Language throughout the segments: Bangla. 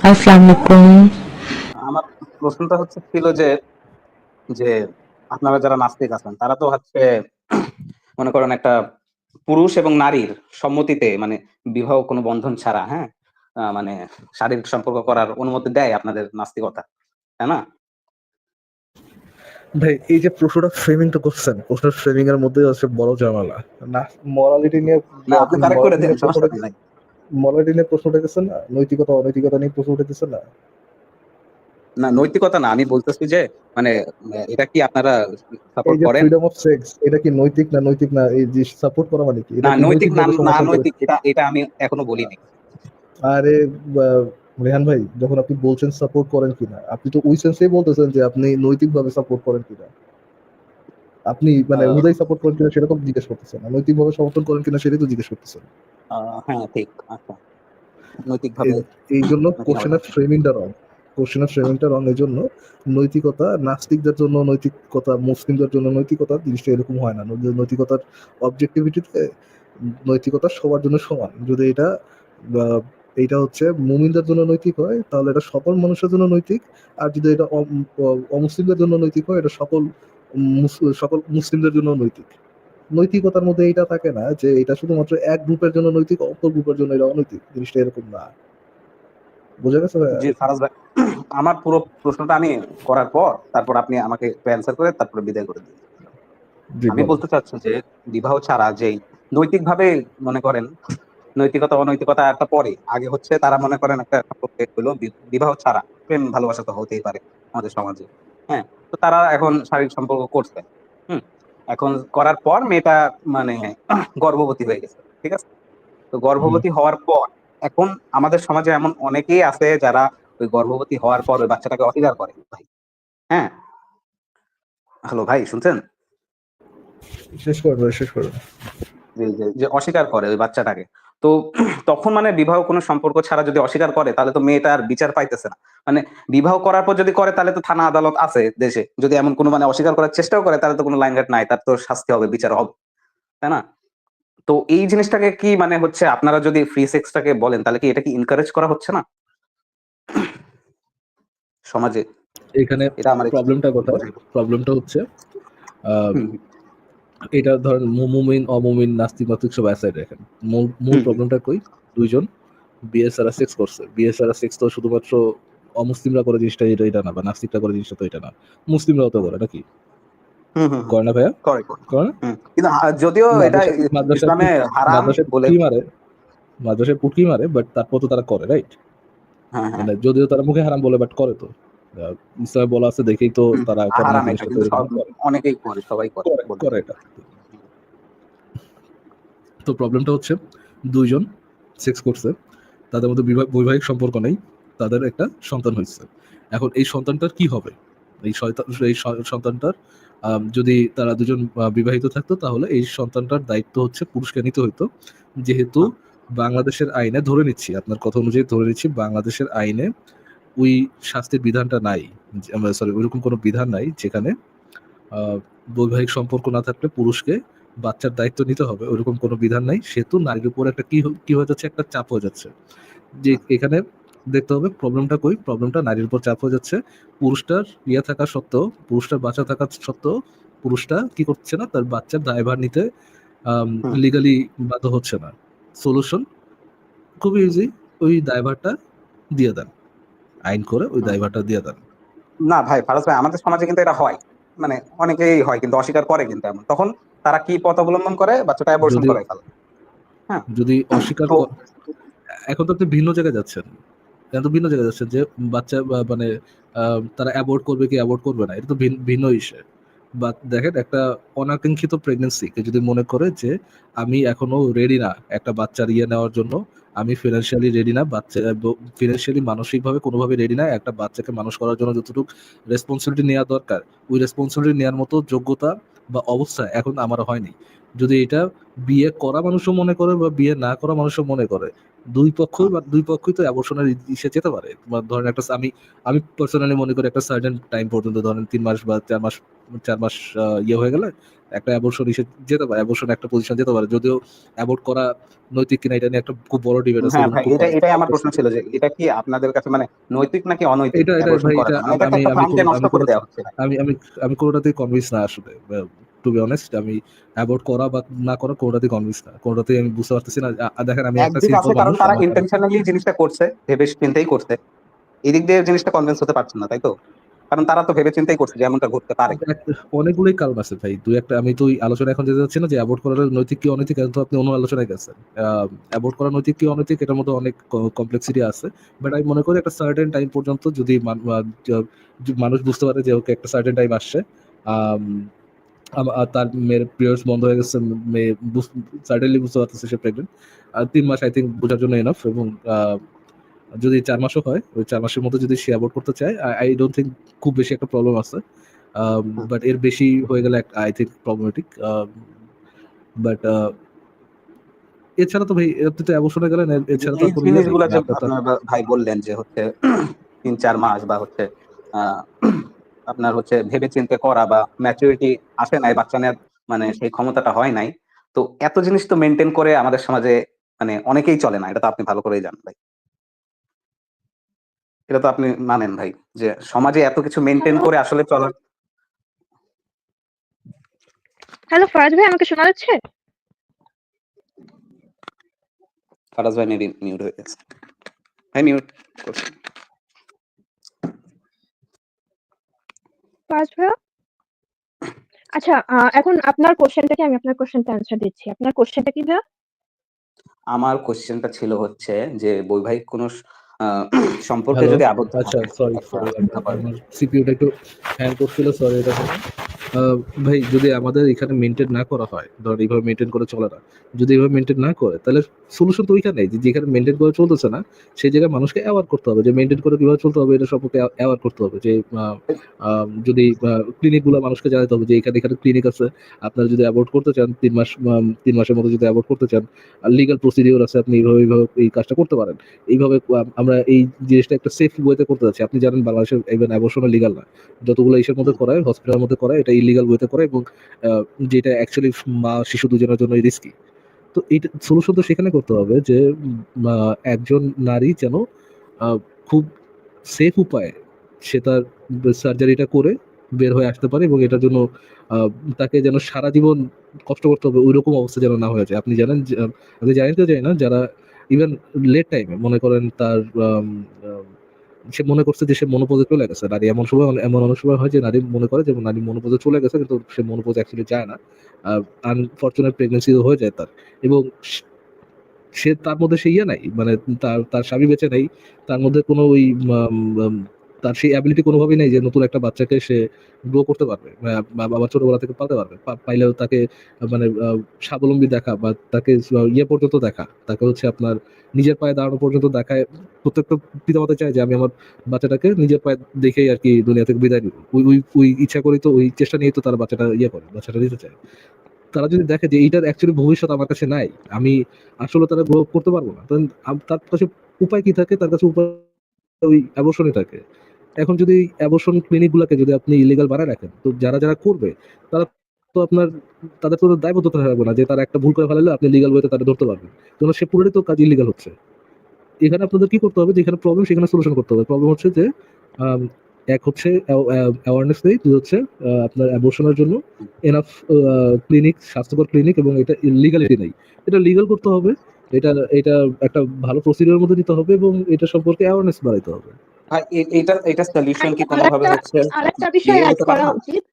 আসসালামু আলাইকুম আমার প্রশ্নটা হচ্ছে ছিল যে যে আপনারা যারা নাস্তিক আছেন তারা তো হচ্ছে মনে করেন একটা পুরুষ এবং নারীর সম্মতিতে মানে বিবাহ কোনো বন্ধন ছাড়া হ্যাঁ? মানে শারীরিক সম্পর্ক করার অনুমতি দেয় আপনাদের নাস্তিকতা তাই না? ভাই এই যে প্রশ্নটা ফ্রেমিংটা করছেন প্রশ্নের ফ্রেমিং এর মধ্যে আছে বড় ঝামেলা। না মরালিটি নিয়ে আপনি কারেক্ট করে দেন সমস্যা নাই প্রশ্ন না? নৈতিকতা অনৈতিকতা নিয়ে প্রশ্ন না? না নৈতিকতা না। আমি বলতেছি যে মানে এটা কি আপনারা সাপোর্ট করেন? ফ্রিডম অফ সেক্স এটা কি নৈতিক না নৈতিক না? এই যে সাপোর্ট করা মানে কি? না নৈতিক না না নৈতিক। এটা এটা আমি এখনও বলিনি। আরে রেহান ভাই যখন আপনি বলছেন সাপোর্ট করেন কিনা আপনি তো ওই সেন্সেই বলতেছেন যে আপনি নৈতিকভাবে সাপোর্ট করেন কিনা। আপনি মানে হুদাই সাপোর্ট করেন কিনা তো জিজ্ঞেস করতেছেন নৈতিকভাবে সমর্থন করেন কিনা সেটাই তো জিজ্ঞেস করতেছেন। হ্যাঁ ঠিক আচ্ছা। নৈতিক ভাবে এই- জন্য কোশ্চেনের ফ্রেমিংটা রং কোশ্চেনের ফ্রেমিংটা রং এই জন্য নৈতিকতা নাস্তিকদের জন্য নৈতিকতা মুসলিমদের জন্য নৈতিকতা জিনিসটা এরকম হয় না। নৈতিকতার অবজেক্টিভিটিতে নৈতিকতা সবার জন্য সমান। যদি এটা এইটা হচ্ছে মুমিনদের জন্য নৈতিক হয় তাহলে এটা সকল মানুষের জন্য নৈতিক। আর যদি এটা অম- অমুসলিমদের জন্য নৈতিক হয় এটা সকল সকল মুসলিমদের জন্য নৈতিক। নৈতিকতার মধ্যে এটা থাকে না যে এটা শুধুমাত্র এক গ্রুপের জন্য নৈতিক অপর গ্রুপের জন্য এটা অনৈতিক। জিনিসটা এরকম না। বোঝা গেছে জি ফারাজ ভাই আমার পুরো প্রশ্নটা আমি করার পর তারপর আপনি আমাকে অ্যান্সার করে তারপরে বিদায় করে দিন। আমি বলতে চাচ্ছি যে বিবাহ ছাড়া যেই নৈতিক ভাবে মনে করেন নৈতিকতা অনৈতিকতা একটা পরে আগে হচ্ছে তারা মনে করেন একটা সম্পর্কে হলো বিবাহ ছাড়া প্রেম ভালোবাসা তো হতেই পারে আমাদের সমাজে। হ্যাঁ তো তারা এখন শারীরিক সম্পর্ক করছে। হুম এখন করার পর মেয়েটা মানে গর্ভবতী হয়ে গেছে ঠিক আছে? তো গর্ভবতী হওয়ার পর এখন আমাদের সমাজে এমন অনেকেই আছে যারা ওই গর্ভবতী হওয়ার পর ওই বাচ্চাটাকে অস্বীকার করে। ভাই হ্যাঁ? হ্যালো ভাই শুনছেন? শেষ করো ভাই, শেষ করো যে যে- যে অস্বীকার করে ওই বাচ্চাটাকে। তো তখন মানে বিবাহ কোনো সম্পর্ক ছাড়া যদি অস্বীকার করে তাহলে তো মেয়েটা আর বিচার পাইতেছে না। মানে বিবাহ করার পর যদি করে তাহলে তো থানা আদালত আছে দেশে। যদি এমন কোনো মানে অস্বীকার করার চেষ্টাও করে তাহলে তো কোনো লাইনঘাট নাই তার তো শাস্তি হবে বিচার হবে। তাই না? তো এই জিনিসটাকে কি মানে হচ্ছে আপনারা যদি ফ্রি সেক্সটাকে বলেন তাহলে কি এটা কি এনকারেজ করা হচ্ছে না? সমাজে। এখানে এটা আমার প্রবলেমটা কোথায়? প্রবলেমটা হচ্ছে এটা ধরেন মুমিন অমুমিন নাস্তিক নাস্তিক সব অ্যাসাইড রাখেন। মূল মূল। প্রবলেমটা কই? দুইজন বিয়ে সেক্স করছে। বিয়ে সেক্স তো শুধুমাত্র অমুসলিমরা করে জিনিসটা এটা এটা না বা নাস্তিকরা করে জিনিসটা তো এটা না। মুসলিমরাও তো করে নাকি। করে না ভাইয়া? করে, কিন্তু যদিও এটা ইসলামে হারাম মাদ্রাসায় বলে মারে। মাদ্রাসায় পুটকি মারে বাট তারপর তো তারা করে রাইট হ্যাঁ হ্যাঁ। মানে যদিও তারা মুখে হারাম বলে বাট করে তো। ইসলামে বলা আছে দেখেই তো তারা। অনেকেই করে সবাই করে। এটা। তো প্রবলেমটা হচ্ছে দুইজন সেক্স করছে তাদের মধ্যে বৈবাহিক সম্পর্ক নেই তাদের একটা সন্তান হয়েছে। এখন এই সন্তানটার কি হবে? এই এই সন্তানটার যদি তারা দুজন আহ, বিবাহিত থাকতো তাহলে এই সন্তানটার দায়িত্ব হচ্ছে পুরুষকে নিতে হইতো। যেহেতু বাংলাদেশের আইনে ধরে নিচ্ছি আপনার কথা অনুযায়ী ধরে নিচ্ছি বাংলাদেশের আইনে ওই শাস্তির বিধানটা নাই সরি ওইরকম কোনো বিধান নাই যেখানে বৈবাহিক সম্পর্ক না থাকলে পুরুষকে বাচ্চার দায়িত্ব নিতে হবে ওইরকম কোনো বিধান নাই। সেহেতু নারীর উপর একটা কি কি হয়ে যাচ্ছে? একটা চাপ হয়ে যাচ্ছে। যে এখানে দেখতে হবে প্রবলেমটা কই? প্রবলেমটা নারীর উপর চাপ হয়ে যাচ্ছে। পুরুষটার ইয়ে থাকা সত্ত্বেও পুরুষটার বাচ্চা থাকা সত্ত্বেও পুরুষটা কি করছে না? তার বাচ্চার দায়ভার নিতে লিগালি বাধ্য হচ্ছে না। সলিউশন খুবই ইজি ওই দায়ভারটা দিয়ে দেন। আইন করে ওই। দায়ভারটা দিয়ে দেন। না ভাই ফারাজ ভাই আমাদের সমাজে কিন্তু এটা হয়। মানে অনেকেই হয় কিন্তু অস্বীকার করে কিন্তু এমন। তখন তারা কি পথ অবলম্বন করে? বাচ্চাটা অ্যাবর্শন যদি- করে ফেলে যদি অস্বীকার এখন তো আপনি ভিন্ন জায়গায় যাচ্ছেন। এখন তো ভিন্ন জায়গায় যাচ্ছেন যে বাচ্চা মানে তারা অ্যাবোর্ড করবে কি অ্যাবোর্ড করবে না? এটা তো ভিন্ন ইস্যু। বা দেখেন, একটা অনাকাঙ্ক্ষিত প্রেগনেন্সি যদি মনে করে যে আমি এখনও রেডি না একটা বাচ্চার ইয়ে নেওয়ার জন্য, আমি ফিনান্সিয়ালি রেডি না, বাচ্চা ফিনান্সিয়ালি মানসিকভাবে কোনোভাবে রেডি না, একটা বাচ্চাকে মানুষ করার জন্য যতটুকু রেসপন্সিবিলিটি নেওয়া দরকার, ওই রেসপন্সিবিলিটি নেওয়ার মতো যোগ্যতা বা অবস্থা এখন আমার হয়নি। যদি এটা বিয়ে করা মানুষও মনে করে বা বিয়ে না করা মানুষও মনে করে দুই পক্ষই বা দুই পক্ষই তো অ্যাবর্শনের ইসে যেতে পারে। বা ধরেন একটা আমি আমি পার্সোনালি মনে করি একটা সার্টেন টাইম পর্যন্ত ধরেন তিন মাস বা চার মাস চার মাস ইয়ে হয়ে গেলে একটা অ্যাবর্শন ইসে যেতে পারে অ্যাবর্শন একটা পজিশন যেতে পারে। যদিও অ্যাবোর্ট করা নৈতিক কিনা এটা নিয়ে একটা খুব বড় ডিবেট আছে হ্যাঁ এটা এটাই আমার প্রশ্ন ছিল যে এটা কি আপনাদের কাছে মানে নৈতিক নাকি অনৈতিক এটা- এটা ভাই, এটা মানে এটা আমি-। আমি আমি আমি কোনোটাতেই কনভিন্স না আসলে। টু বি অনেস্ট আমি অ্যাবোর্ট করা বা না করা কোনোটাতেই কনভিন্স না। কোনোটাতেই আমি বুঝতে পারতেছি না। দেখেন আমি একটা সিম্পল কারণ তারা ইন্টেনশনালি জিনিসটা করছে ভেবে চিন্তেই করছে। এদিক দিয়ে জিনিসটা কনভিন্স হতে পারছেন না তাই তো? কারণ তারা তো ভেবে চিন্তেই করছে যে এমনটা ঘটতে পারে। অনেকগুলোই কারণ আছে ভাই। দুই একটা আমি তো আলোচনা এখন যেতে যাচ্ছি না যে অ্যাবোর্ট করার নৈতিক কি অনৈতিক এখন তো আপনি অন্য আলোচনায় গেছেন। অ্যাবোর্ট করা নৈতিক কি অনৈতিক এটার মধ্যে অনেক কমপ্লেক্সিটি আছে। বাট আমি মনে করি একটা সার্টেন টাইম পর্যন্ত যদি মান- মানুষ বুঝতে পারে যে ওকে একটা সার্টেন টাইম আসছে তার মেয়ের পিরিয়ডস বন্ধ হয়ে গেছে মেয়ে সার্টেনলি বুঝতে পারতেছে সে প্রেগনেন্ট আর তিন মাস আই থিঙ্ক বোঝার জন্য এনাফ এবং যদি চার মাসও হয় ওই চার মাসের মধ্যে যদি সে অ্যাবোর্ট করতে চায় আই ডোন্ট থিঙ্ক খুব বেশি একটা প্রবলেম আছে। বাট এর বেশি হয়ে গেলে আই থিঙ্ক প্রবলেমেটিক বাট এছাড়া তো ভাই আপনি তো অ্যাবর্শনে গেলেন এছাড়া তো ইয়ে। জিনিসগুলো যে ভাই বললেন যে হচ্ছে তিন চার মাস বা হচ্ছে আপনার হচ্ছে ভেবে চিন্তে করা বা ম্যাচুরিটি আসে নাই বাচ্চা নেওয়ার মানে সেই ক্ষমতাটা হয় নাই। তো এত জিনিস তো মেনটেন করে আমাদের সমাজে মানে অনেকেই চলে না এটা তো আপনি ভালো করেই জানেন ভাই। এটা তো আপনি মানেন ভাই যে সমাজে এত কিছু মেনটেন করে আসলে চলা হ্যালো ফারাজ ভাই আমাকে শোনা যাচ্ছে? ফারাজ ভাই মেবি মিউট হয়ে গেছে। ভাই মিউট করছেন ফারাজ ভাইয়া আচ্ছা আহ, এখন আপনার কোশ্চেনটাকে আমি আপনার কোশ্চেনটা অ্যানসার দিচ্ছি। আপনার কোশ্চেনটা কি ভাইয়া? আমার কোশ্চেনটা ছিল হচ্ছে যে বৈবাহিক কোনো আহ, সম্পর্কে যদি আবদ্ধ আচ্ছা সরি সরি সিপিইউটা একটু হ্যাং করছিল সরি এটা ভাই, যদি আমাদের এখানে মেনটেন না করা হয়, ধর এইভাবে মেনটেন করে চলে না, যদি এইভাবে মেনটেন না করে, তাহলে সলিউশন তো ওইখানে যে যেখানে মেনটেন করে চলতেছে না, সেই জায়গায় মানুষকে অ্যাওয়ার করতে হবে, যে মেনটেন করে কীভাবে চলতে হবে, এটা সম্পর্কে অ্যাওয়ার করতে হবে, যে যদি ক্লিনিকগুলো মানুষকে জানাতে হবে, যে এখানে এখানে ক্লিনিক আছে, আপনারা যদি অ্যাভয়েড করতে চান, তিন মাস তিন মাসের মধ্যে যদি অ্যাভয়েড করতে চান, আর লিগাল প্রসিডিওর আছে, আপনি এইভাবে এইভাবে এই কাজটা করতে পারেন, এইভাবে আমরা এই জিনিসটা একটা সেফ ওয়েতে করতে যাচ্ছি, আপনি জানেন বাংলাদেশের ইভেন অ্যাবর্শন লিগাল না, যতগুলো ইসের মধ্যে করায় হসপিটালের মধ্যে করায়, এটা ইলিগাল ওয়েতে করে এবং যেটা অ্যাকচুয়ালি মা শিশু দুজনের জন্য রিস্কি তো এইটা সলিউশন তো সেখানে করতে হবে যে একজন নারী যেন খুব সেফ উপায়ে সে তার সার্জারিটা করে বের হয়ে আসতে পারে এবং এটার জন্য তাকে যেন সারা জীবন কষ্ট করতে হবে ওই রকম অবস্থা যেন না হয়ে যায়। আপনি জানেন যে, আহ, আপনি জানেন তো জানি না যারা ইভেন লেট টাইমে মনে করেন তার আম, আম, সে মনে করছে যে সে মনোপজে চলে গেছে। নারী এমন সময় এমন অনেক সময় হয় যে নারী মনে করে যে নারী মনোপোজে চলে গেছে কিন্তু সে মনোপোজ অ্যাকচুয়ালি যায় না। আনফর্চুনেট প্রেগনেন্সি হয়ে যায় তার। এবং সে- তার মধ্যে সে ইয়ে নাই। মানে তার তার স্বামী বেঁচে নেই। তার মধ্যে কোনো ওই তার সেই অ্যাবিলিটি কোনোভাবেই নেই যে নতুন একটা বাচ্চাকে সে গ্রো করতে পারবে আহ, বা ছোটবেলা থেকে পালতে পারবে। পাইলেও তাকে মানে স্বাবলম্বী দেখা বা তাকে ইয়ে পর্যন্ত দেখা। তাকে হচ্ছে আপনার নিজের পায়ে দাঁড়ানো পর্যন্ত দেখায়। প্রত্যেকটা পিতামাতা চায় যে আমি আমার বাচ্চাটাকে নিজের পায়ে দেখেই আর কি দুনিয়া থেকে বিদায় দিব ওই ওই ওই ইচ্ছা করি তো ওই চেষ্টা নিয়ে তো তারা বাচ্চাটা ইয়ে করে বাচ্চাটা দিতে চায়। তারা যদি দেখে যে এইটার অ্যাকচুয়ালি ভবিষ্যৎ আমার কাছে নাই আমি আসলে তারা গ্রো করতে পারব না তার কাছে উপায় কি থাকে? তার কাছে উপায় ওই অ্যাবর্শনই থাকে। এখন যদি অ্যাবর্শন ক্লিনিক গুলাকে যদি আপনি ইলিগাল বানায় রাখেন, তো যারা যারা করবে, তারা তো আপনার, তাদের তো দায়বদ্ধতা থাকবে না যে তারা একটা ভুল করে ফেলালে আপনি লিগাল ওয়েতে তারা ধরতে পারবেন। কারণ সে পুরোটাই তো কাজ ইলিগাল হচ্ছে। এখানে আপনাদের কি করতে হবে যেখানে প্রবলেম সেখানে সলিউশন করতে হবে। প্রবলেম হচ্ছে যে এক হচ্ছে অ্যাওয়ারনেস নেই, দুই হচ্ছে আপনার অ্যাবর্শনের জন্য এনাফ ক্লিনিক স্বাস্থ্যকর ক্লিনিক এবং এটা লিগালিটি নেই। এটা লিগাল করতে হবে, এটা এটা একটা ভালো প্রসিডিওর মধ্যে দিতে হবে এবং এটা সম্পর্কে অ্যাওয়ারনেস বাড়াইতে হবে। এটা এটা সলিউশন কি আর- কোনোভাবে আরেকটা- হচ্ছে? আরেকটা বিষয় অ্যাড করা উচিত।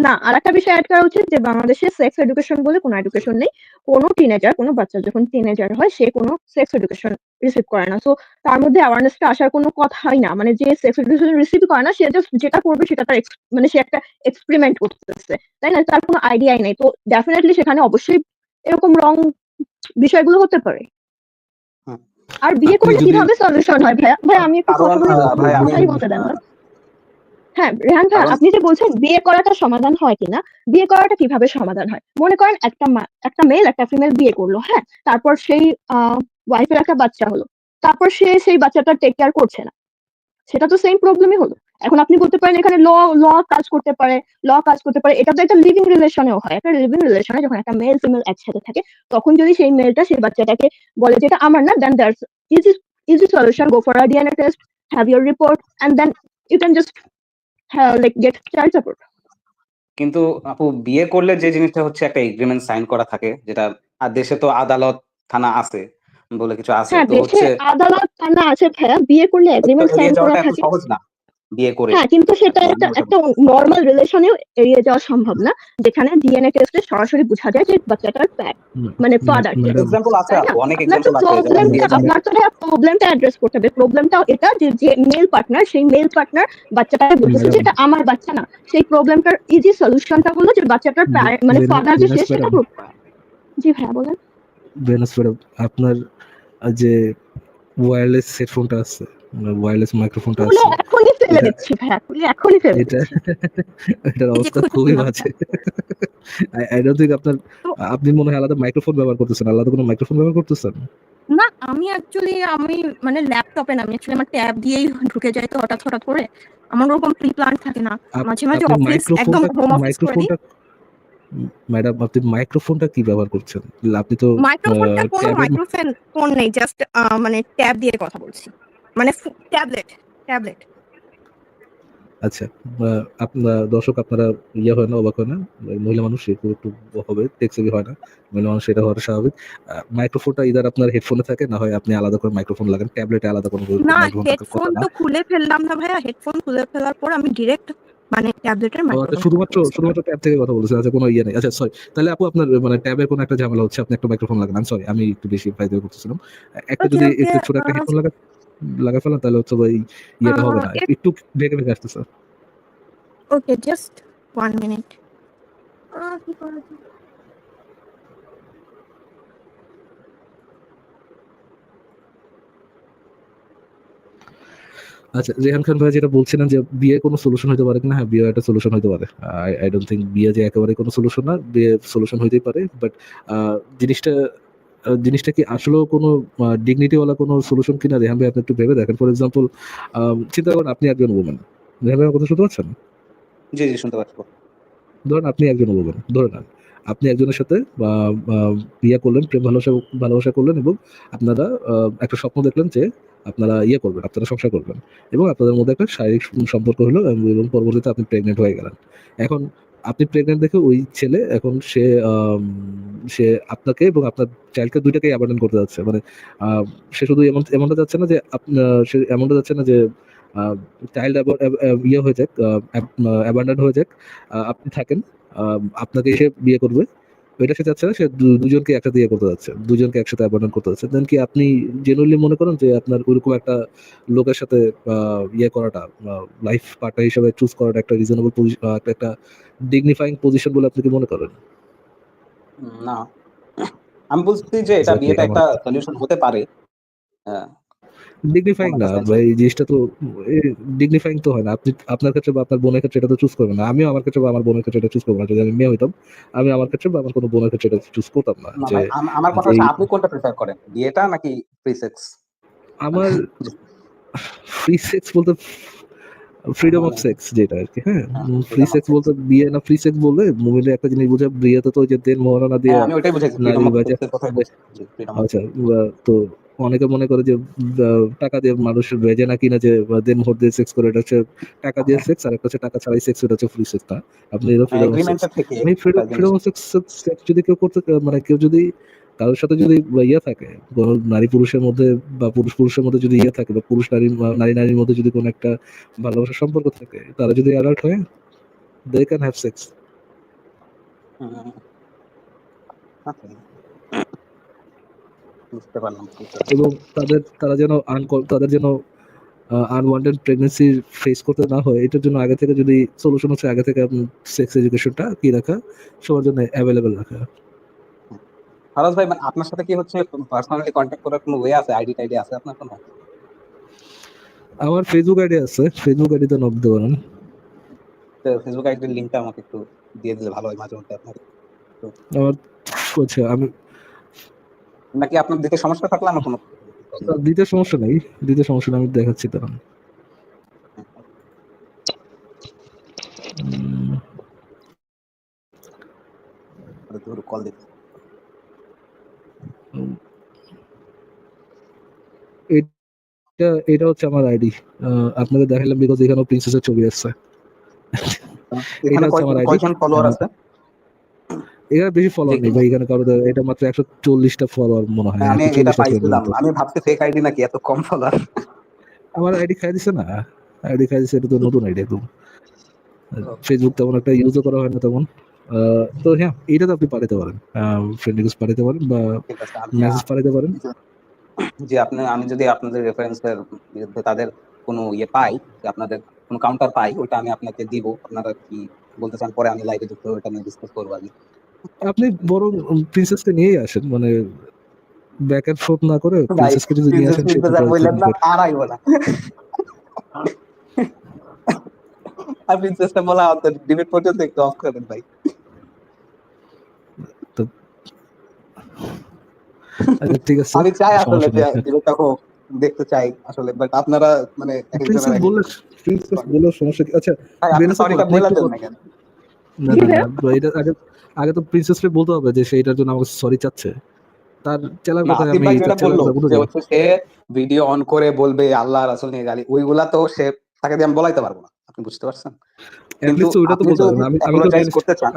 না আরেকটা বিষয় অ্যাড করা উচিত যে বাংলাদেশে সেক্স এডুকেশন বলে কোনো এডুকেশন নেই। কোনো টিনেজার কোনো বাচ্চা যখন টিনেজার হয় সে কোনো সেক্স এডুকেশন রিসিভ করে না। সো তার মধ্যে অ্যাওয়ারনেসটা আসার কোনো কথাই না। মানে যে সেক্স এডুকেশন রিসিভ করে না সে জাস্ট যেটা করবে সেটা তার মানে সে একটা এক্সপেরিমেন্ট করতেছে। তাই না? তার কোনো আইডিয়াই নাই। তো ডেফিনেটলি সেখানে অবশ্যই এরকম রং বিষয়গুলো হতে পারে। আর বিয়ে করলে কীভাবে সলিউশন হয়? ভাইয়া ভাই আমি একটু কথা বলি বলতে দেন হ্যাঁ রেহান ভাই আপনি যে বলছেন বিয়ে করাটা সমাধান হয় কিনা বিয়ে করাটা কীভাবে সমাধান হয়? মনে করেন একটা মা- একটা মেল একটা ফিমেল বিয়ে করল হ্যাঁ? তারপর সেই ওয়াইফের একটা বাচ্চা হলো। তারপর সে সেই বাচ্চাটা টেক কেয়ার করছে না। সেটা তো সেম প্রবলেমই হলো। এখন আপনি বলতে পারেন এখানে ল ল কাজ করতে পারে ল কাজ করতে পারে এটা তো একটা লিভিং রিলেশনেও হয়। একটা লিভিং রিলেশনে যখন একটা মেল ফিমেল একসাথে থাকে তখন যদি সেই মেলটা সেই বাচ্চাটাকে বলে যে এটা আমার না then that's easy easy solution go for a DNA test have your report and then you can just like get child support কিন্তু আপু বিয়ে করলে যে জিনিসটা হচ্ছে একটা এগ্রিমেন্ট সাইন করা থাকে যেটা আর দেশে তো আদালত থানা আছে বলে কিছু আছে হ্যাঁ তো হচ্ছে আদালত থানা আছে ভাইয়া বিয়ে করলে এগ্রিমেন্ট সাইন করা থাকে। সহজ না। বিয়ে করে হ্যাঁ কিন্তু সেটা একটা একটা নর্মাল রিলেশনেও এড়িয়ে যাওয়া সম্ভব না যেখানে ডিএনএ টেস্টে সরাসরি বোঝা যায় যে বাচ্চাটার প্যাট মানে ফাদার এক্সাম্পল আছে অনেক আপনার তো এক্সাম্পল আছে আপনার তো প্রবলেমটা অ্যাড্রেস করতে হবে। প্রবলেমটা এটা যে যে মেল পার্টনার সেই মেল পার্টনার বাচ্চাটাকে বলতেছে যে এটা আমার বাচ্চা না। সেই প্রবলেমটার ইজি সলিউশনটা হলো যে বাচ্চাটার মানে ফাদার যে সে সেটা. প্রুভ করা জি ভাইয়া বলেন। ম্যাডাম আপনার যে ওয়্যারলেস হেডফোনটা আছে ওয়্যারলেস মাইক্রোফোনটা আছে। ফেলে দিচ্ছি খুলে এখনই ফেলে এটা এটার অবস্থা খুবই বাজে। আই ডোন্ট থিঙ্ক আপনার আপনি মনে হয় আলাদা মাইক্রোফোন ব্যবহার করতেছেন। আলাদা কোনো মাইক্রোফোন ব্যবহার করতেছেন? না আমি অ্যাকচুয়ালি আমি মানে ল্যাপটপে না আমি অ্যাকচুয়ালি আমার ট্যাব দিয়েই ঢুকে যাই তো হঠাৎ হঠাৎ করে। আমার ওরকম প্রি প্ল্যান থাকে না। মাঝে মাঝে অফিস একদম হোম অফিস করে ম্যাডাম আপনি মাইক্রোফোনটা কি ব্যবহার করছেন? আপনি তো মাইক্রোফোনটা কোনো মাইক্রোফোন ফোন নেই জাস্ট মানে ট্যাব দিয়ে কথা বলছি। মানে ট্যাবলেট ট্যাবলেট আচ্ছা আপনার দর্শক আপনারা ইয়ে হয় না অবাক হয় না? মহিলা মানুষ একটু একটু হবে হয় না মহিলা মানুষ এটা হওয়াটা স্বাভাবিক। মাইক্রোফোনটা ইদার আপনার হেডফোনে থাকে না হয় আপনি আলাদা করে মাইক্রোফোন লাগান ট্যাবলেটে আলাদা না হেডফোন তো খুলে ফেললাম না ভাইয়া হেডফোন খুলে ফেলার পর আমি ডিরেক্ট মানে ট্যাবলেটের আচ্ছা, মাইক্রোফোন শুধুমাত্র শুধুমাত্র ট্যাব থেকে কথা বলছেন আচ্ছা কোনো ইয়ে নেই। আচ্ছা সরি তাহলে আপু আপনার মানে ট্যাবের কোনো একটা ঝামেলা হচ্ছে আপনি একটা মাইক্রোফোন লাগান সরি আমি একটু বেশি ফাইদা করতেছিলাম। একটা যদি একটু ছোট একটা হেডফোন লাগা লাগা ফেলেন তাহলে হচ্ছে ওই ইয়েটা হবে না। একটু ভেঙে ভেঙে আসতেছে। ওকে জাস্ট ওয়ান মিনিট কি করা যায়? আচ্ছা রেহান খান ভাই যেটা বলছিলেন যে বিয়ে কোনো সলিউশন হতে পারে কিনা? হ্যাঁ বিয়ে একটা সলিউশন হতে পারে। আই ডোন্ট থিঙ্ক বিয়ে যে একেবারে কোনো সলিউশন না বিয়ে সলিউশন হইতেই পারে বাট জিনিসটা জিনিসটা কি আসলেও কোনো ডিগনিটিওয়ালা কোনো সলিউশন কিনা? রেহান ভাই আপনি একটু ভেবে দেখেন। ফর এক্সাম্পল চিন্তা করেন আপনি একজন ওমেন রেহান ভাই আমার কথা শুনতে পাচ্ছেন? জি জি শুনতে পাচ্ছি। ধরেন আপনি একজন ওমেন ধরে নেন আপনি একজনের সাথে বিয়ে করলেন প্রেম ভালোবাসা ভালোবাসা করলেন এবং আপনারা একটা স্বপ্ন দেখলেন যে আপনারা ইয়ে করবেন আপনারা সংসার করবেন এবং আপনাদের মধ্যে একটা শারীরিক সম্পর্ক হলো এবং পরবর্তীতে আপনি প্রেগনেন্ট হয়ে গেলেন। এখন আপনি প্রেগনেন্ট দেখে ওই ছেলে এখন সে সে আপনাকে এবং আপনার চাইল্ডকে দুইটাকেই অ্যাবান্ডন করতে যাচ্ছে। মানে সে শুধু এমন, এমনটা যাচ্ছে না যে সে এমনটা যাচ্ছে না যে চাইল্ড ইয়ে হয়ে যাক অ্যাবান্ডন হয়ে যাক। আপনি থাকেন আপনাকে এসে বিয়ে করবে। এটা সে চাচ্ছে না সে দুজনকে একসাথে ইয়ে করতে যাচ্ছে দুজনকে একসাথে অ্যাবান্ডন করতে যাচ্ছে। দেন কি আপনি জেনুইনলি মনে করেন যে আপনার ওইরকম একটা লোকের সাথে ইয়ে করাটা লাইফ পার্টনার হিসেবে চুজ করাটা একটা রিজনেবল একটা একটা ডিগনিফাইং পজিশন বলে আপনি কি মনে করেন? না। আমি বলছি যে এটা বিয়েটা একটা সলিউশন হতে পারে। হ্যাঁ, ডিগনিফাইং না ভাই এই জিনিসটা তো ডিগনিফাইং তো হয় না। আপনি আপনার ক্ষেত্রে বা আপনার বোনের ক্ষেত্রে এটা তো চুজ করবেন না। আমিও আমার ক্ষেত্রে বা আমার বোনের ক্ষেত্রে এটা চুজ করব না। যদি আমি মেয়ে হইতাম আমি আমার ক্ষেত্রে বা আমার কোনো বোনের ক্ষেত্রে এটা চুজ করতাম না যে আমার কথা হচ্ছে আপনি কোনটা প্রিফার করেন? বিয়েটা নাকি ফ্রি সেক্স আমার ফ্রি সেক্স বলতে ফ্রিডম অফ সেক্স যেটা আর কি হ্যাঁ? হ্যাঁ, ফ্রি সেক্স বলতে বিয়ে না ফ্রি সেক্স বললে মুভিতে একটা জিনিস বুঝে বিয়েতে তো যে দেন মহারণা দিয়ে হ্যাঁ, আচ্ছা তো অনেকে মনে করে যে টাকা দিয়ে মানুষ বেজে না কিনা যে দেন ভোট দিয়ে সেক্স করে এটা হচ্ছে টাকা দিয়ে সেক্স আর একটা হচ্ছে টাকা ছাড়াই সেক্স এটা হচ্ছে ফ্রি সেক্স না আপনি ফ্রিডম আমি ফ্রিডম ফ্রিডম সেক্স সেক্স যদি কেউ করতে মানে কেউ যদি কারোর সাথে যদি ইয়ে থাকে কোনো নারী পুরুষের মধ্যে বা পুরুষ পুরুষের মধ্যে যদি ইয়ে থাকে বা পুরুষ নারী নারী নারীর মধ্যে যদি কোনো একটা ভালোবাসার সম্পর্ক থাকে তারা যদি অ্যালার্ট হয় দে ক্যান হ্যাভ সেক্স। এবং তাদের তারা যেন তাদের যেন আনওয়ান্টেড প্রেগনেন্সি ফেস করতে না হয় এটার জন্য আগে থেকে যদি সলিউশন হচ্ছে আগে থেকে সেক্স এডুকেশনটা কি রাখা? সবার জন্য অ্যাভেলেবেল রাখা। ফারাজ ভাই মানে আপনার সাথে কি হচ্ছে? পার্সোনালি কন্ট্যাক্ট করার কোনো ওয়ে আছে? আইডি টাইডি আছে আপনার কোনো? আমার ফেসবুক আইডি আছে। ফেসবুক আইডিতে নক দিতে পারেন। ফেসবুক আইডির লিংকটা আমাকে একটু দিয়ে দিলে ভালো হয় মাঝে মধ্যে আপনার। আমার আচ্ছা আমি নাকি আপনার দিতে সমস্যা থাকলে আমার কোনো দিতে সমস্যা নেই। দিতে সমস্যা আমি দেখাচ্ছি উম, কল দিতে এটা এটা হচ্ছে আমার আইডি আপনাদের দেখালাম বিকজ এখানে প্রিন্সেসের ছবি আসছে। এখানে হচ্ছে আমার কয়- কয়জন ফলোয়ার আছে? এখানে বেশি ফলোয়ার নেই ভাই এখানে কারও এটা মাত্র ফলোয়ার মনে হয় আমি এটা পাইছিলাম। আমি ভাবছি ফেক আইডি নাকি এত কম ফলোয়ার আমার আইডি খাই দিছে না। আইডি খাই দিছে এটা তো নতুন আইডি একদম। ফেসবুক তেমন একটা ইউজও করা হয় না তেমন। তো হ্যাঁ এটা তো আপনি পাঠাতে পারেন। ফ্রেন্ড রিকোয়েস্ট পাঠাতে পারেন বা মেসেজ পাঠাতে পারেন। যে আপনি আমি যদি আপনাদের রেফারেন্সের বিরুদ্ধে তাদের কোনো ইয়ে পাই যে আপনাদের কোনো কাউন্টার পাই ওটা আমি আপনাকে দিব। আপনারা কি বলতে চান পরে আমি লাইভে যুক্ত ওটা নিয়ে ডিসকাস করব আগে। আপনি বরং প্রিন্সেসকে নিয়েই আসেন মানে ব্যাক এন্ড ফোর্থ না করে প্রিন্সেসকে যদি নিয়ে আসেন সেটা বললেন না। আর আইব না। আর প্রিন্সেসটা বলা ডিবেট পর্যন্ত একটু অফ করেন ভাই। আচ্ছা ঠিক আছে। আমি চাই আসলে যে। হোক দেখতে চাই আসলে বাট আপনারা মানে প্রিন্সেস প্রিন্সেস বললে সমস্যা কি? আচ্ছা ভাই, সরিটা আপনি বলে না কেন? না না না এটা আগে আগে তো প্রিন্সেসকে বলতে হবে যে সে এটার জন্য আমাকে সরি চাচ্ছে। তার চেলার কথা আমি বলে সে ভিডিও অন করে বলবে আল্লাহ রাসূল নিয়ে গালি। ওইগুলা তো সে তাকে দিয়ে আমি বলাইতে পারব না। আপনি বুঝতে পারছেন? At ওইটা তো বলতে হবে যদি না। আমি আমি তো করতে চান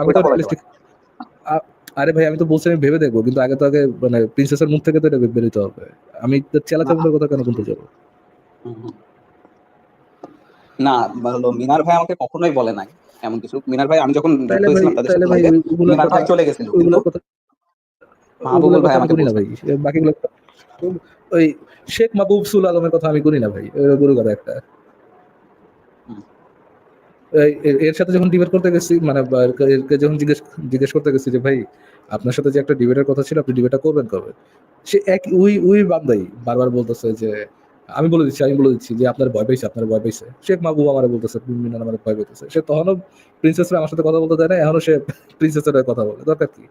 আরে ভাই আমি তো বলছি আমি ভেবে দেখব কিন্তু আগে তো আগে মানে প্রিন্সেসের মুখ থেকে তো এটা বেরোতে হবে। আমি তো চেলা চামুন্ডার কথা কেন বলতে যাব। না হলো মিনার ভাই আমাকে কখনোই বলে নাই এমন কিছু। মিনার ভাই আমি যখন তাদের সাথে ওগুলোর মিনার ভাই চলে গেছিল মাহবুবুল ভাই আমাকে ভাই বাকিগুলো ওই শেখ মাহবুব সুল আলমের কথা আমি করি না ভাই গরু কথা একটা। এর সাথে যখন ডিবেট করতে গেছি মানে যখন জিজ্ঞেস জিজ্ঞেস করতে গেছি যে, ভাই, আপনার সাথে যে একটা ডিবেটের কথা ছিল, আপনি ডিবেটটা করবেন কবে? সে এক উই উই বান্দাই বারবার বলতেছে যে, আমি বলে দিচ্ছি, আমি বলে দিচ্ছি যে, আপনার ভয় পাইছে, আপনার ভয় পাইছে। শেখ মাহবুব আমার বলতেছে মিনান আমার ভয় পাইতেছে। সে তখনও প্রিন্সেসরা আমার সাথে কথা বলতে দেয় না এখনও সে প্রিন্সেসের কথা বলে। দরকার কি?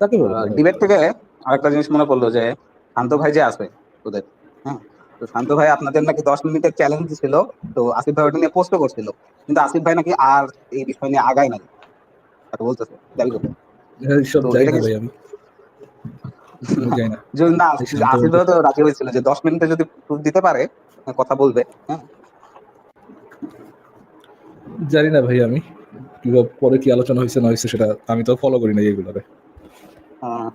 তাকে বলো। ডিবেট থেকে আরেকটা জিনিস মনে পড়ল যে, শান্ত ভাই যে আছে ওদের হ্যাঁ? তো শান্ত ভাই আপনাদের নাকি দশ মিনিটের চ্যালেঞ্জ ছিল তো আসিফ ভাই ওটা নিয়ে পোস্টও করছিল। কিন্তু আসিফ ভাই নাকি আর এই বিষয় নিয়ে আগায় নাই। এটা বলতেছে। হ্যাঁ, না আসিফ ভাই তো রাজি হয়েছিল যে দশ মিনিটে যদি দিতে পারে কথা বলবে হ্যাঁ। জানি না ভাই আমি। পরে কি আলোচনা হয়েছে না হয়েছে সেটা আমি তো ফলো করি না এইগুলোরে আহ,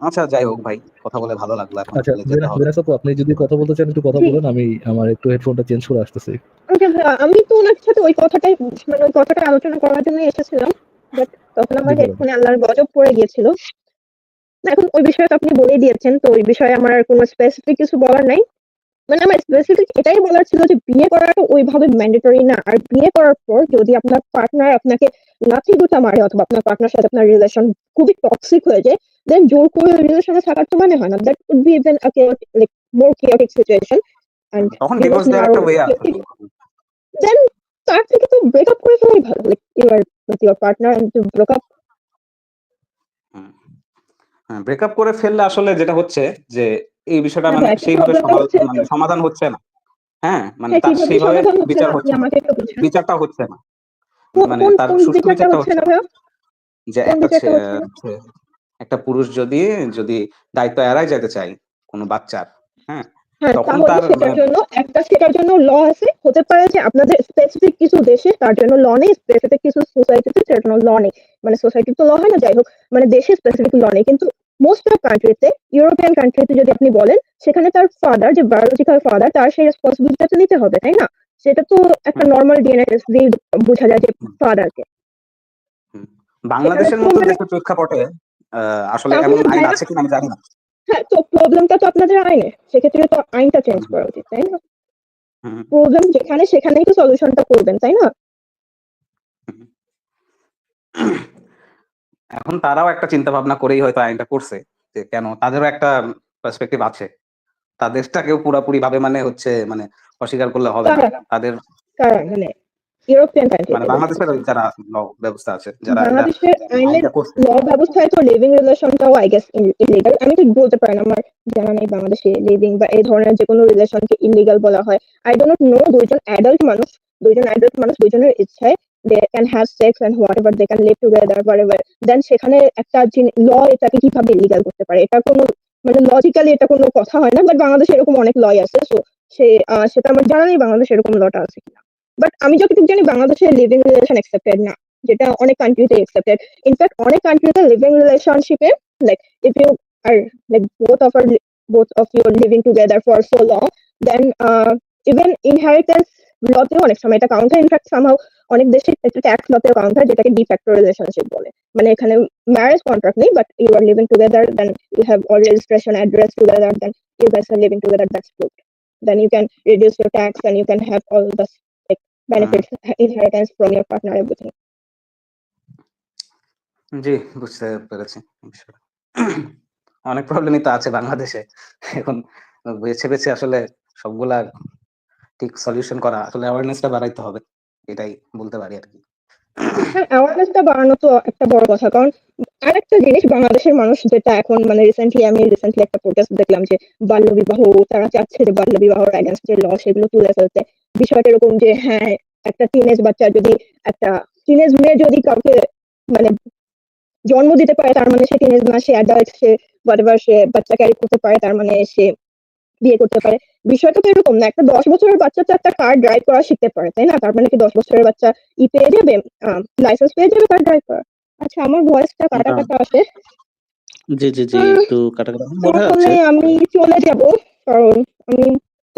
আচ্ছা যাই হোক ভাই কথা বলে ভালো লাগল এখন আচ্ছা যেতে আপু আপনি যদি কথা বলতে চান একটু কথা বলেন আমি আমার একটু হেডফোনটা চেঞ্জ করে আসতেছি। আমি তো ওনার সাথে ওই কথাটাই মানে ওই কথাটা আলোচনা করার জন্য এসেছিলাম বাট তখন আমার হেডফোনে আল্লাহর গজব পড়ে গিয়েছিল। এখন ওই বিষয়ে তো আপনি বলেই দিয়েছেন তো ওই বিষয়ে আমার আর কোনো স্পেসিফিক কিছু বলার নাই। মানে আমার স্পেসিফিক এটাই বলার ছিল যে বিয়ে করাটা ওইভাবে ম্যান্ডেটরি না আর বিয়ে করার পর যদি আপনার পার্টনার আপনাকে লাথি গুতা মারে অথবা আপনার পার্টনার সাথে আপনার রিলেশন খুবই টক্সিক হয়ে যায় দেন জোর করে রিলেশনে থাকার তো মানে হয় না। That would be even a like more chaotic situation and তখন ডিভোর্স দেওয়ার একটা ওয়ে আছে। দেন তার থেকে তো ব্রেকআপ করে ফেলাই ভালো like your with your partner and to breakup হ্যাঁ ব্রেকআপ করে ফেললে আসলে যেটা হচ্ছে যে এই বিষয়টা হ্যাঁ, মানে সেইভাবে সমাধান হচ্ছে। মানে সমাধান হচ্ছে না। হ্যাঁ মানে হ্যাঁ তার সেইভাবে বিচার হচ্ছে না। বিচারটা হচ্ছে না। মানে তার সুষ্ঠু বিচারটা হচ্ছে না যে একটা একটা পুরুষ যদি যদি দায়িত্ব এড়াই যেতে চায় কোনো বাচ্চার হ্যাঁ হ্যাঁ তখন তার সেটার মানে- জন্য একটা সেটার জন্য ল আছে। হতে পারে যে আপনাদের স্পেসিফিক কিছু দেশে তার জন্য ল নেই স্পেসিফিক কিছু সোসাইটিতে সেটার জন্য ল নেই। মানে সোসাইটি তো ল হয় না যাই হোক মানে দেশে স্পেসিফিক ল নেই। কিন্তু মোস্ট অফ কান্ট্রিতে ইউরোপিয়ান কান্ট্রিতে যদি আপনি বলেন সেখানে তার ফাদার যে বায়োলজিক্যাল ফাদার তার সেই রেসপন্সিবিলিটিটা তো নিতে হবে তাই না? সেটা তো একটা নর্মাল ডিএনএ টেস্ট দিয়ে বোঝা যায় যে ফাদারকে বাংলাদেশের মতো মানে- দেশের প্রেক্ষাপটে আসলে এমন আইন আছে কিনা আমি জানি না। হ্যাঁ তো প্রবলেমটা তো আপনাদের আইনে সেক্ষেত্রে তো আইনটা চেঞ্জ করা উচিত তাই না? প্রবলেম যেখানে সেখানেই তো সলিউশনটা করবেন তাই না? এখন তারাও একটা চিন্তা ভাবনা করেই হয়তো আইনটা করছে যে কেন? তাদেরও একটা পার্সপেক্টিভ আছে। তাদেরটাকেও পুরাপুরি ভাবে মানে হচ্ছে মানে অস্বীকার করলে হবে না। তাদের মানে ইউরোপিয়ান কান্ট্রি মানে বাংলাদেশের যারা ল ব্যবস্থা আছে যারা বাংলাদেশের আইনের ল ব্যবস্থায় তো লিভিং রিলেশনটাও আই গেস ইলিগাল আমি ঠিক বলতে পারি না আমার জানা নেই বাংলাদেশে লিভিং বা এই ধরনের যে কোনো রিলেশনকে ইলিগাল বলা হয়। আই ডোন্ট নো দুইজন অ্যাডাল্ট মানুষ দুইজন অ্যাডাল্ট মানুষ দুইজনের ইচ্ছায় they can have sex and whatever they can live together whatever then সেখানে একটা ল এটাকে কীভাবে ইলিগাল করতে পারে? এটা কোনো মানে লজিক্যালি এটা কোনো কথা হয় না বাট বাংলাদেশে এরকম অনেক লয় আছে সো সে সেটা আমার জানা নেই বাংলাদেশে এরকম লটা আছে কিনা। বাট আমি যতটুকু জানি বাংলাদেশে লিভিং রিলেশন অ্যাকসেপ্টেড না যেটা অনেক কান্ট্রিতে অ্যাকসেপ্টেড ইনফ্যাক্ট অনেক কান্ট্রিতে লিভিং রিলেশনশিপে like if you are like both of are you are living together for so long then uh, even inheritance লতেও অনেক সময় এটা কাউন্ট হয় ইনফ্যাক্ট সামহাও অনেক দেশে এটা ট্যাক্স লতেও কাউন্ট হয় যেটাকে ডিফ্যাক্টো রিলেশনশিপ বলে। মানে এখানে ম্যারেজ কন্ট্রাক্ট নেই but you are living together then you have all registration address together then you guys are living together that's good. Then you can reduce your tax and you can have all the benefits inheritance from your partner everything জি বুঝতে পেরেছি অনেক প্রবলেমই তো আছে বাংলাদেশে। এখন বেছে বেছে আসলে সবগুলা ঠিক সলিউশন করা আসলে অ্যাওয়ারনেসটা বাড়াইতে হবে এটাই বলতে পারি আর কি। অ্যাওয়ারনেসটা বাড়ানো তো একটা বড় কথা কারণ আরেকটা জিনিস বাংলাদেশের মানুষ যেটা এখন মানে রিসেন্টলি আমি রিসেন্টলি একটা প্রোটেস্ট দেখলাম যে বাল্য বিবাহ তারা চাচ্ছে যে বাল্য বিবাহ অ্যাগেন্স্ট যে ল সেগুলো তুলে ফেলতে। বিষয়টা এরকম যে হ্যাঁ একটা টিনেজ বাচ্চা যদি একটা টিনেজ মেয়ে যদি কাউকে মানে জন্ম দিতে পারে তার মানে সে টিনেজ না সে অ্যাডাল্ট সে whatever সে বাচ্চা ক্যারি করতে পারে তার মানে সে বিয়ে করতে পারে। বিষয়টা তো এরকম না একটা দশ বছরের বাচ্চা তো একটা কার ড্রাইভ করা শিখতে পারে তাই না? তার মানে কি দশ বছরের বাচ্চা ই পেয়ে যাবে? লাইসেন্স পেয়ে যাবে কার ড্রাইভ করা আচ্ছা আমার ভয়েসটা কাটা কাটা আসে। জি জি জি একটু কাটা কাটা। আমি চলে যাব কারণ আমি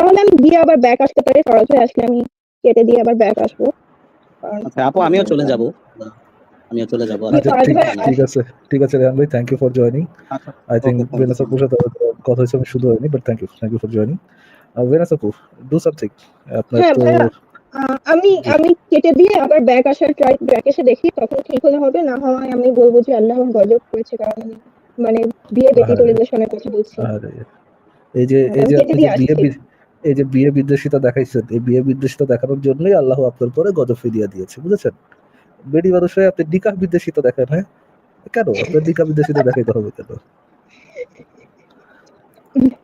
তাহলে আমি দিয়ে আবার ব্যাক আসতে পারি হয়ে আসলে আমি কেটে দিয়ে আবার ব্যাক আসব। আচ্ছা আপু আমিও চলে যাব। আমিও চলে যাব। আমি ঠিক আছে ঠিক আছে রেহান ভাই থ্যাংক ইউ ফর জয়নিং আই আপুর সাথে কথা হয়েছে আমি শুধু হয়নি but thank you thank you for joining Venus আপু ডু সামথিং আপনার হ্যাঁ, তো আমি আমি কেটে দিয়ে আবার ব্যাক আসার ট্রাই ব্যাক এসে দেখি তখন ঠিক হলে হবে না হয় আমি বলব যে আল্লাহ গজব করেছে কারণ মানে বিয়ে ব্যতীত। রিলেশনের কথা বলছি। এই যে এই যে বিয়ে এই যে বিয়ে বিদ্বেষিতা দেখাইছেন, এই বিয়ে বিদ্বেষিতা দেখানোর জন্যই আল্লাহ আপনার পরে গজব ফিরিয়ে দিয়েছে, বুঝেছেন? বেডি মানুষ হয়ে আপনি নিকাহ বিদ্বেষিতা দেখেন হ্যাঁ? কেন? আপনার নিকাহ বিদ্বেষিতা দেখাইতে হবে কেন?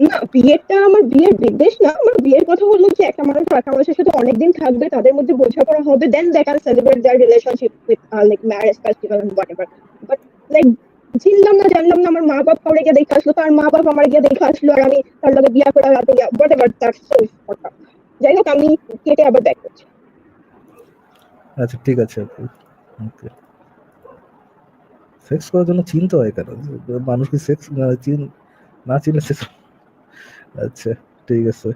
না, বিয়েটা আমার বিয়ের বিদ্বেষ না, আমার বিয়ের কথা হলো যে একটা মানুষ একটা মানুষের সাথে অনেকদিন থাকবে, তাদের মধ্যে বোঝাপড়া হবে then they celebrate their relationship with like marriage whatever but like চিনলাম না, জানলাম না, আমার মা বাপ কাউরে গিয়ে দেখে আসলো, তার মা বাপ আমার গিয়ে দেখে আসলো, আর আমি তার লগে বিয়া করে রাতে হোয়াট এভার দ্যাটস সো যাই হোক আমি কেটে আবার ব্যাক করছি। আচ্ছা ঠিক আছে ওকে সেক্স করার জন্য চিনতে হয় কেন? মানুষ কি সেক্স চিন, না চিনলে সেক্স আচ্ছা ঠিক আছে।